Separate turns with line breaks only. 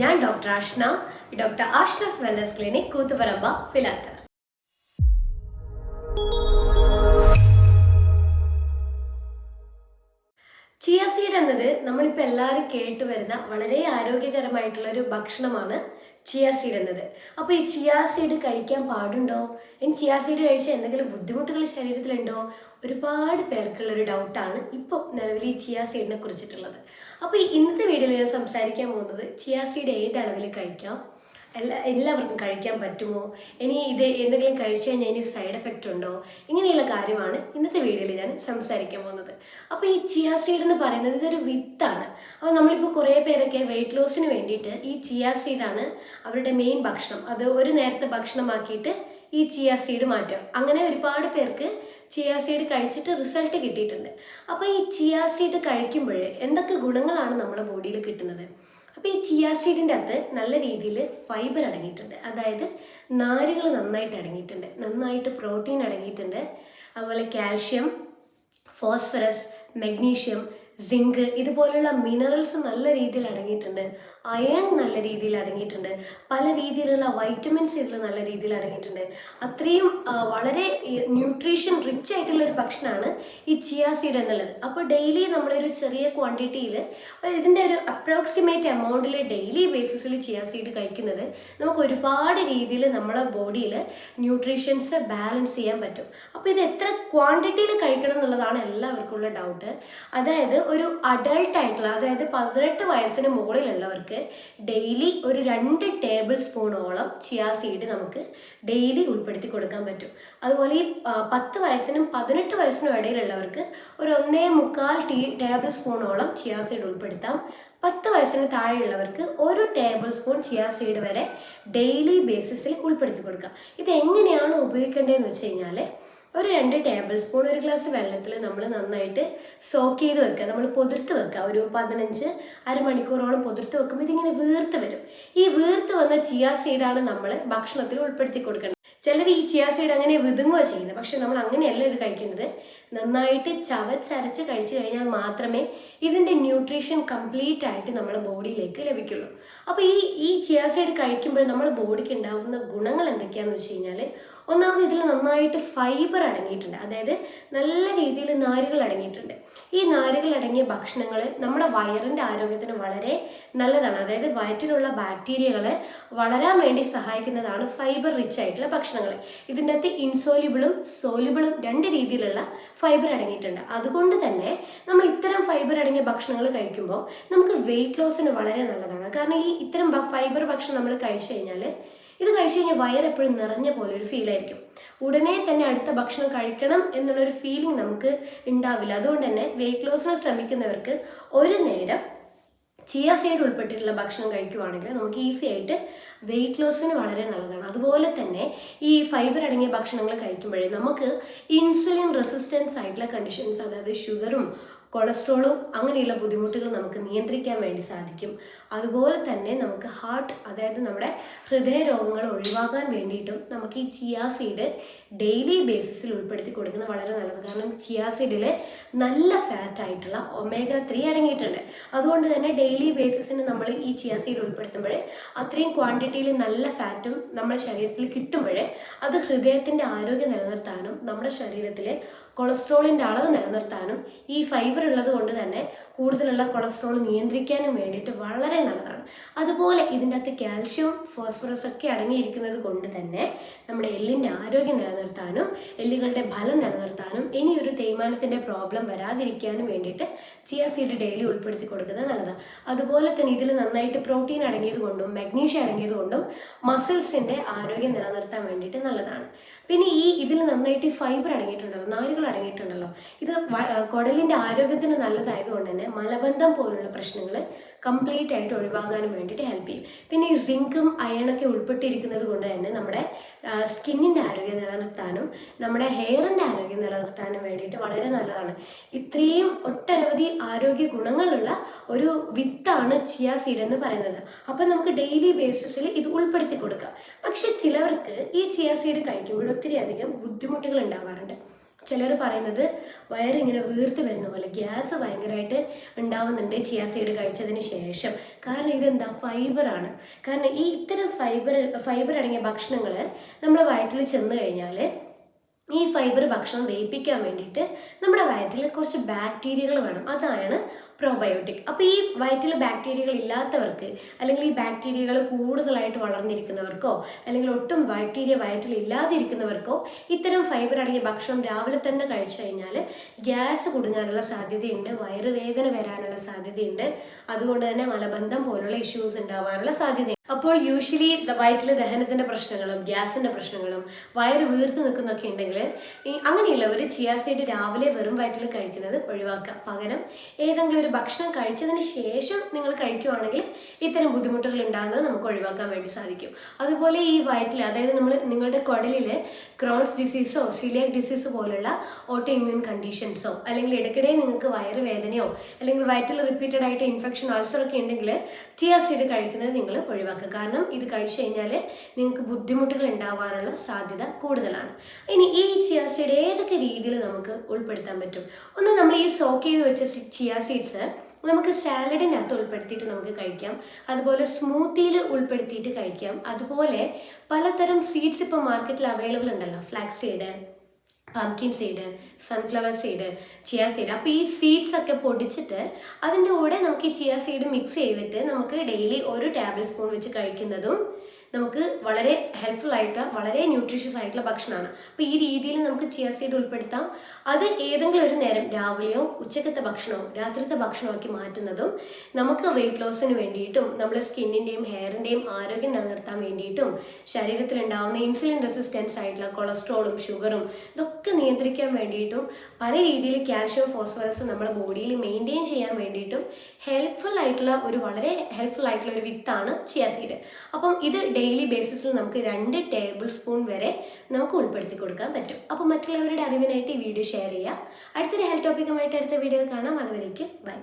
ഞാൻ doctor Ashna. Doctor Ashna's wellness clinic Koothuparamba Pilathara chia seed എന്നത് നമ്മളിപ്പോൾ എല്ലാവരും കേട്ടു വരുന്ന വളരെ ആരോഗ്യകരമായിട്ടുള്ള ഒരു ഭക്ഷണമാണ്. ചിയ സീഡ് എന്നത്. അപ്പോൾ ഈ ചിയാ സീഡ് കഴിക്കാൻ പാടുണ്ടോ? ഇനി ചിയാ സീഡ് കഴിച്ചാൽ എന്തെങ്കിലും ബുദ്ധിമുട്ടുകൾ ശരീരത്തിലുണ്ടോ? ഒരുപാട് പേർക്കുള്ള ഒരു ഡൗട്ടാണ് ഇപ്പോൾ നിലവിൽ ഈ ചിയാ സീഡിനെ കുറിച്ചിട്ടുള്ളത്. അപ്പോൾ ഇന്നത്തെ വീഡിയോയിൽ ഞാൻ സംസാരിക്കാൻ പോകുന്നത് ചിയാ സീഡ് ഏത് അളവിൽ കഴിക്കാം? എല്ലാ എല്ലാവർക്കും കഴിക്കാൻ പറ്റുമോ? ഇനി ഇത് എന്തെങ്കിലും കഴിച്ചു കഴിഞ്ഞാൽ ഇനി സൈഡ് എഫക്റ്റ് ഉണ്ടോ? ഇങ്ങനെയുള്ള കാര്യമാണ് ഇന്നത്തെ വീഡിയോയിൽ ഞാൻ സംസാരിക്കാൻ പോകുന്നത്. അപ്പോൾ ഈ ചിയ സീഡ് എന്ന് പറയുന്നത് ഇതൊരു വിത്താണ് അപ്പോൾ നമ്മളിപ്പോൾ കുറേ പേരൊക്കെ വെയിറ്റ് ലോസിന് വേണ്ടിയിട്ട് ഈ ചിയ സീഡാണ് അവരുടെ മെയിൻ ഭക്ഷണം. അത് ഒരു നേരത്തെ ഭക്ഷണമാക്കിയിട്ട് ഈ ചിയ സീഡ് മാറ്റാം അങ്ങനെ ഒരുപാട് പേർക്ക് ചിയ സീഡ് കഴിച്ചിട്ട് റിസൾട്ട് കിട്ടിയിട്ടുണ്ട്. അപ്പോൾ ഈ ചിയ സീഡ് കഴിക്കുമ്പോൾ എന്തൊക്കെ ഗുണങ്ങളാണ് നമ്മുടെ ബോഡിയിൽ കിട്ടുന്നത്? അപ്പോൾ ഈ ചിയാ സീഡിന്റെ അകത്ത് നല്ല രീതിയിൽ ഫൈബർ അടങ്ങിയിട്ടുണ്ട്. അതായത് നാരുകൾ നന്നായിട്ട് അടങ്ങിയിട്ടുണ്ട്. നന്നായിട്ട് പ്രോട്ടീൻ അടങ്ങിയിട്ടുണ്ട്. അതുപോലെ കാൽഷ്യം ഫോസ്ഫറസ് മെഗ്നീഷ്യം സിങ്ക് ഇതുപോലുള്ള മിനറൽസ് നല്ല രീതിയിൽ അടങ്ങിയിട്ടുണ്ട്. അയൺ നല്ല രീതിയിൽ അടങ്ങിയിട്ടുണ്ട്. പല രീതിയിലുള്ള വൈറ്റമിൻസ് ഇതിൽ നല്ല രീതിയിൽ അടങ്ങിയിട്ടുണ്ട്. അത്രയും വളരെ ന്യൂട്രീഷൻ റിച്ച് ആയിട്ടുള്ള ഒരു ഭക്ഷണമാണ് ഈ ചിയാ സീഡ് എന്നുള്ളത്. അപ്പോൾ ഡെയിലി നമ്മളൊരു ചെറിയ ക്വാണ്ടിറ്റിയിൽ ഇതിന്റെ ഒരു അപ്രോക്സിമേറ്റ് എമൗണ്ടിൽ ഡെയിലി ബേസിസിൽ ചിയാ സീഡ് കഴിക്കുന്നത് നമുക്ക് ഒരുപാട് രീതിയിൽ നമ്മുടെ ബോഡിയിൽ ന്യൂട്രീഷൻസ് ബാലൻസ് ചെയ്യാൻ പറ്റും. അപ്പോൾ ഇത് എത്ര ക്വാണ്ടിറ്റിയിൽ കഴിക്കണം എന്നുള്ളതാണ് എല്ലാവർക്കും ഉള്ള ഡൗട്ട് അതായത് ഒരു അഡൾട്ട് ആയിട്ടുള്ള അതായത് പതിനെട്ട് വയസ്സിന് മുകളിലുള്ളവർക്ക് ഡെയിലി ഒരു രണ്ട് ടേബിൾ സ്പൂണോളം ചിയാ സീഡ് നമുക്ക് ഡെയിലി ഉൾപ്പെടുത്തി കൊടുക്കാൻ പറ്റും. അതുപോലെ ഈ പത്ത് വയസ്സിനും പതിനെട്ട് വയസ്സിനും ഇടയിലുള്ളവർക്ക് ഒരു ഒന്നേ മുക്കാൽ ടീ ടേബിൾ സ്പൂണോളം ചിയാ സീഡ് ഉൾപ്പെടുത്താം. പത്ത് വയസ്സിന് താഴെയുള്ളവർക്ക് ഒരു ടേബിൾ സ്പൂൺ ചിയാ സീഡ് വരെ ഡെയിലി ബേസിസിൽ ഉൾപ്പെടുത്തി കൊടുക്കാം. ഇത് എങ്ങനെയാണ് ഉപയോഗിക്കേണ്ടതെന്ന് വെച്ച് കഴിഞ്ഞാൽ ഒരു രണ്ട് ടേബിൾ സ്പൂൺ ഒരു ഗ്ലാസ് വെള്ളത്തിൽ നമ്മൾ നന്നായിട്ട് സോക്ക് ചെയ്ത് വെക്കുക. നമ്മൾ പൊതിർത്ത് വെക്കുക. ഒരു പതിനഞ്ച് അരമണിക്കൂറോളം പൊതിർത്ത് വെക്കുമ്പോൾ ഇതിങ്ങനെ വീർത്ത് വരും. ഈ വീർത്ത് വന്ന ചിയാ സീഡാണ് നമ്മൾ ഭക്ഷണത്തിൽ ഉൾപ്പെടുത്തി കൊടുക്കേണ്ടത്. ചിലർ ഈ ചിയാ സീഡ് അങ്ങനെ വിതുങ്ങുക ചെയ്യുന്നത്. പക്ഷെ നമ്മൾ അങ്ങനെയല്ല ഇത് കഴിക്കേണ്ടത് നന്നായിട്ട് ചവച്ചരച്ച് കഴിച്ചു കഴിഞ്ഞാൽ മാത്രമേ ഇതിന്റെ ന്യൂട്രീഷൻ കംപ്ലീറ്റ് ആയിട്ട് നമ്മുടെ ബോഡിയിലേക്ക് ലഭിക്കുള്ളൂ. അപ്പോൾ ഈ ഈ ചിയാസൈഡ് സീഡ് കഴിക്കുമ്പോൾ നമ്മുടെ ബോഡിക്ക് ഉണ്ടാകുന്ന ഗുണങ്ങൾ എന്തൊക്കെയാന്ന് വെച്ച് കഴിഞ്ഞാൽ ഒന്നാമത് ഇതിൽ നന്നായിട്ട് ഫൈബർ അടങ്ങിയിട്ടുണ്ട്. അതായത് നല്ല രീതിയിൽ നാരുകൾ അടങ്ങിയിട്ടുണ്ട്. ഈ നാരുകൾ അടങ്ങിയ ഭക്ഷണങ്ങൾ നമ്മുടെ വയറിന്റെ ആരോഗ്യത്തിന് വളരെ നല്ലതാണ്. അതായത് വയറ്റിലുള്ള ബാക്ടീരിയകളെ വളരാൻ വേണ്ടി സഹായിക്കുന്നതാണ് ഫൈബർ റിച്ച് ആയിട്ടുള്ള ഭക്ഷണങ്ങൾ. ഇതിന്റെ അകത്ത് ഇൻസോലിബിളും സോലിബിളും രണ്ട് രീതിയിലുള്ള ഫൈബർ അടങ്ങിയിട്ടുണ്ട്. അതുകൊണ്ട് തന്നെ നമ്മൾ ഇത്തരം ഫൈബർ അടങ്ങിയ ഭക്ഷണങ്ങൾ കഴിക്കുമ്പോൾ നമുക്ക് വെയിറ്റ് ലോസിന് വളരെ നല്ലതാണ്. കാരണം ഈ ഇത്തരം ഫൈബർ ഭക്ഷണം നമ്മൾ കഴിച്ചു കഴിഞ്ഞാൽ ഇത് കഴിച്ചു കഴിഞ്ഞാൽ വയറെപ്പോഴും നിറഞ്ഞ പോലെ ഒരു ഫീൽ ആയിരിക്കും. ഉടനെ തന്നെ അടുത്ത ഭക്ഷണം കഴിക്കണം എന്നുള്ളൊരു ഫീലിംഗ് നമുക്ക് ഉണ്ടാവില്ല. അതുകൊണ്ട് തന്നെ വെയിറ്റ് ലോസിന് ശ്രമിക്കുന്നവർക്ക് ഒരു നേരം ചിയ സൈഡ് ഉൾപ്പെട്ടിട്ടുള്ള ഭക്ഷണം കഴിക്കുവാണെങ്കിൽ നമുക്ക് ഈസി ആയിട്ട് വെയിറ്റ് ലോസിന് വളരെ നല്ലതാണ്. അതുപോലെ തന്നെ ഈ ഫൈബർ അടങ്ങിയ ഭക്ഷണങ്ങൾ കഴിക്കുമ്പോഴേ നമുക്ക് ഇൻസുലിൻ റെസിസ്റ്റൻസ് ആയിട്ടുള്ള കണ്ടീഷൻസ് അതായത് ഷുഗറും കൊളസ്ട്രോളും അങ്ങനെയുള്ള ബുദ്ധിമുട്ടുകൾ നമുക്ക് നിയന്ത്രിക്കാൻ വേണ്ടി സാധിക്കും. അതുപോലെ തന്നെ നമുക്ക് ഹാർട്ട് അതായത് നമ്മുടെ ഹൃദയ രോഗങ്ങൾ ഒഴിവാക്കാൻ വേണ്ടിയിട്ടും നമുക്ക് ഈ ചിയാ സീഡ് ഡെയിലി ബേസിസിൽ ഉൾപ്പെടുത്തി കൊടുക്കുന്നത് വളരെ നല്ലത്. കാരണം ചിയാ സീഡിൽ നല്ല ഫാറ്റ് ആയിട്ടുള്ള ഒമേഗ ത്രീ അടങ്ങിയിട്ടുണ്ട്. അതുകൊണ്ട് തന്നെ ഡെയിലി ബേസിസിന് നമ്മൾ ഈ ചിയാ സീഡ് ഉൾപ്പെടുത്തുമ്പോൾ അത്രയും ക്വാണ്ടിറ്റിയിൽ നല്ല ഫാറ്റും നമ്മുടെ ശരീരത്തിൽ കിട്ടുമ്പോൾ അത് ഹൃദയത്തിന്റെ ആരോഗ്യം നിലനിർത്താനും നമ്മുടെ ശരീരത്തിലെ കൊളസ്ട്രോളിന്റെ അളവ് നിലനിർത്താനും ഈ ഫൈബർ ഉള്ളത് കൊണ്ട് തന്നെ കൂടുതലുള്ള കൊളസ്ട്രോൾ നിയന്ത്രിക്കാനും വേണ്ടിയിട്ട് വളരെ നല്ലതാണ്. അതുപോലെ ഇതിന്റെ അകത്ത് കാൽഷ്യം ഫോസ്ഫറസ് ഒക്കെ അടങ്ങിയിരിക്കുന്നത് കൊണ്ട് തന്നെ നമ്മുടെ എല്ലിന്റെ ആരോഗ്യം നിലനിർത്താനും എല്ലുകളുടെ ഫലം നിലനിർത്താനും ഇനി ഒരു തേയ്മാനത്തിന്റെ പ്രോബ്ലം വരാതിരിക്കാനും വേണ്ടിയിട്ട് ചിയ സീഡ് ഡെയിലി ഉൾപ്പെടുത്തി കൊടുക്കുന്നത് നല്ലതാണ് അതുപോലെ തന്നെ ഇതിൽ നന്നായിട്ട് പ്രോട്ടീൻ അടങ്ങിയത് കൊണ്ടും മഗ്നീഷ്യം അടങ്ങിയത് കൊണ്ടും മസിൽസിന്റെ ആരോഗ്യം നിലനിർത്താൻ വേണ്ടിയിട്ട് നല്ലതാണ്. പിന്നെ ഈ ഇതിൽ നന്നായിട്ട് ഫൈബർ അടങ്ങിയിട്ടുണ്ടല്ലോ നാരുകൾ അടങ്ങിയിട്ടുണ്ടല്ലോ ഇത് കുടലിന്റെ ആ, കുടലിന്റെ ആരോഗ്യത്തിന് നല്ലതായതുകൊണ്ട് തന്നെ മലബന്ധം പോലുള്ള പ്രശ്നങ്ങൾ കംപ്ലീറ്റ് ആയിട്ട് ഒഴിവാകാനും വേണ്ടിയിട്ട് ഹെൽപ്പ് ചെയ്യും. പിന്നെ ഈ സിങ്കും അയണൊക്കെ ഉൾപ്പെട്ടിരിക്കുന്നത് കൊണ്ട് തന്നെ നമ്മുടെ സ്കിന്നിന്റെ ആരോഗ്യം നിലനിർത്താനും നമ്മുടെ ഹെയറിന്റെ ആരോഗ്യം നിലനിർത്താനും വേണ്ടിയിട്ട് വളരെ നല്ലതാണ്. ഇത്രയും ഒട്ടനവധി ആരോഗ്യ ഗുണങ്ങളുള്ള ഒരു വിത്താണ് ചിയ സീഡ് എന്ന് പറയുന്നത്. അപ്പം നമുക്ക് ഡെയിലി ബേസിസിൽ ഇത് ഉൾപ്പെടുത്തി കൊടുക്കാം. പക്ഷെ ചിലവർക്ക് ഈ ചിയ സീഡ് കഴിക്കുമ്പോൾ ഒത്തിരി അധികം ബുദ്ധിമുട്ടുകൾ ഉണ്ടാവാറുണ്ട്. ചിലർ പറയുന്നത് വയറിങ്ങനെ വീർത്ത് വരുന്ന പോലെ ഗ്യാസ് ഭയങ്കരമായിട്ട് ഉണ്ടാവുന്നുണ്ട് ചിയാ സീഡ് കഴിച്ചതിന് ശേഷം. കാരണം ഇതെന്താ? ഫൈബറാണ് കാരണം ഈ ഇത്തരം ഫൈബർ ഫൈബർ അടങ്ങിയ ഭക്ഷണങ്ങൾ നമ്മൾ വയറ്റിൽ ചെന്ന് കഴിഞ്ഞാൽ ഈ ഫൈബർ ഭക്ഷണം ദഹിപ്പിക്കാൻ വേണ്ടിയിട്ട് നമ്മുടെ വയറ്റിൽ കുറച്ച് ബാക്ടീരിയകൾ വേണം. അതാണ് പ്രോബയോട്ടിക് അപ്പോൾ ഈ വയറ്റിൽ ബാക്ടീരിയകൾ ഇല്ലാത്തവർക്ക് അല്ലെങ്കിൽ ഈ ബാക്ടീരിയകൾ കൂടുതലായിട്ട് വളർന്നിരിക്കുന്നവർക്കോ അല്ലെങ്കിൽ ഒട്ടും ബാക്ടീരിയ വയറ്റിൽ ഇല്ലാതിരിക്കുന്നവർക്കോ ഇത്തരം ഫൈബർ അടങ്ങിയ ഭക്ഷണം രാവിലെ തന്നെ കഴിച്ചു കഴിഞ്ഞാൽ ഗ്യാസ് കുടുങ്ങാനുള്ള സാധ്യതയുണ്ട് വയറുവേദന വരാനുള്ള സാധ്യതയുണ്ട്. അതുകൊണ്ട് തന്നെ മലബന്ധം പോലുള്ള ഇഷ്യൂസ് ഉണ്ടാവാനുള്ള സാധ്യതയുണ്ട് അപ്പോൾ യൂഷ്വലി വയറ്റിലെ ദഹനത്തിന്റെ പ്രശ്നങ്ങളും ഗ്യാസിന്റെ പ്രശ്നങ്ങളും വയറ് വീർത്ത് നിൽക്കുന്നൊക്കെ ഉണ്ടെങ്കിൽ അങ്ങനെയുള്ളവർ ചിയാസൈഡ് രാവിലെ വെറും വയറ്റിൽ കഴിക്കുന്നത് ഒഴിവാക്കുക. പകരം ഏതെങ്കിലും ഒരു ഭക്ഷണം കഴിച്ചതിന് ശേഷം നിങ്ങൾ കഴിക്കുവാണെങ്കിൽ ഇത്തരം ബുദ്ധിമുട്ടുകൾ ഉണ്ടാകുന്നത് നമുക്ക് ഒഴിവാക്കാൻ വേണ്ടി സാധിക്കും. അതുപോലെ ഈ വയറ്റിൽ അതായത് നമ്മൾ നിങ്ങളുടെ കുടലിൽ ക്രോൺസ് ഡിസീസോ സിലിയക് ഡിസീസ് പോലുള്ള ഓട്ടോ ഇമ്മ്യൂൺ കണ്ടീഷൻസോ അല്ലെങ്കിൽ ഇടയ്ക്കിടെ നിങ്ങൾക്ക് വയറ് വേദനയോ അല്ലെങ്കിൽ വയറ്റിൽ റിപ്പീറ്റഡ് ആയിട്ട് ഇൻഫെക്ഷൻ ആൾസർ ഒക്കെ ഉണ്ടെങ്കിൽ സ്റ്റിയാസിഡ് കഴിക്കുന്നത് നിങ്ങൾ ഒഴിവാക്കുക. കാരണം ഇത് കഴിച്ചു കഴിഞ്ഞാൽ നിങ്ങൾക്ക് ബുദ്ധിമുട്ടുകൾ ഉണ്ടാവാനുള്ള സാധ്യത കൂടുതലാണ്. ഇനി ഈ ചിയാസീഡ് ഏതൊക്കെ രീതിയിൽ നമുക്ക് ഉൾപ്പെടുത്താൻ പറ്റും? ഒന്ന് നമ്മൾ ഈ സോക്ക് ചെയ്ത് വെച്ച ചിയാ സീഡ്സ് നമുക്ക് സാലഡിനകത്ത് ഉൾപ്പെടുത്തിയിട്ട് നമുക്ക് കഴിക്കാം. അതുപോലെ സ്മൂത്തിയിൽ ഉൾപ്പെടുത്തിയിട്ട് കഴിക്കാം. അതുപോലെ പലതരം സീഡ്സ് ഇപ്പോൾ മാർക്കറ്റിൽ അവൈലബിൾ ഉണ്ടല്ലോ. Flax seed pumpkin seed sunflower seed chia seed അപ്പോൾ ഈ സീഡ്സ് ഒക്കെ പൊടിച്ചിട്ട് അതിന്റെ കൂടെ നമുക്ക് ഈ ചിയ സീഡ് മിക്സ് ചെയ്തിട്ട് നമുക്ക് ഡെയിലി ഒരു ടേബിൾ സ്പൂൺ വെച്ച് കഴിക്കുന്നതും നമുക്ക് വളരെ ഹെൽപ്ഫുൾ ആയിട്ട് വളരെ ന്യൂട്രീഷ്യസ് ആയിട്ടുള്ള ഭക്ഷണമാണ്. അപ്പോൾ ഈ രീതിയിൽ നമുക്ക് ചിയ സീഡ് ഉൾപ്പെടുത്താം. അത് ഏതെങ്കിലും ഒരു നേരം രാവിലെയോ ഉച്ചക്കത്തെ ഭക്ഷണമോ രാത്രിത്തെ ഭക്ഷണമോ ആക്കി മാറ്റുന്നതും നമുക്ക് വെയിറ്റ് ലോസിന് വേണ്ടിയിട്ടും നമ്മുടെ സ്കിന്നിന്റെയും ഹെയറിന്റെയും ആരോഗ്യം നിലനിർത്താൻ വേണ്ടിയിട്ടും ശരീരത്തിൽ ഉണ്ടാകുന്ന ഇൻസുലിൻ റെസിസ്റ്റൻസ് ആയിട്ടുള്ള കൊളസ്ട്രോളും ഷുഗറും ഇതൊക്കെ നിയന്ത്രിക്കാൻ വേണ്ടിയിട്ടും പല രീതിയിൽ കാൽഷ്യം ഫോസ്ഫറസ് നമ്മുടെ ബോഡിയിൽ മെയിന്റെയിൻ ചെയ്യാൻ വേണ്ടിയിട്ടും ഹെൽപ്ഫുൾ ആയിട്ടുള്ള ഒരു വളരെ ഹെൽപ്ഫുൾ ആയിട്ടുള്ള ഒരു വിത്താണ് ചിയ സീഡ് അപ്പം ഇത് ഡെയിലി ബേസിസിൽ നമുക്ക് രണ്ട് ടേബിൾ സ്പൂൺ വരെ നമുക്ക് ഉൾപ്പെടുത്തി കൊടുക്കാൻ പറ്റും. അപ്പോൾ മറ്റുള്ളവരുടെ അറിവിനായിട്ട് ഈ വീഡിയോ ഷെയർ ചെയ്യുക അടുത്തൊരു ഹെൽത്ത് ടോപ്പിക്കുമായിട്ട് അടുത്ത വീഡിയോ കാണാം. അതുവരേക്ക് ബൈ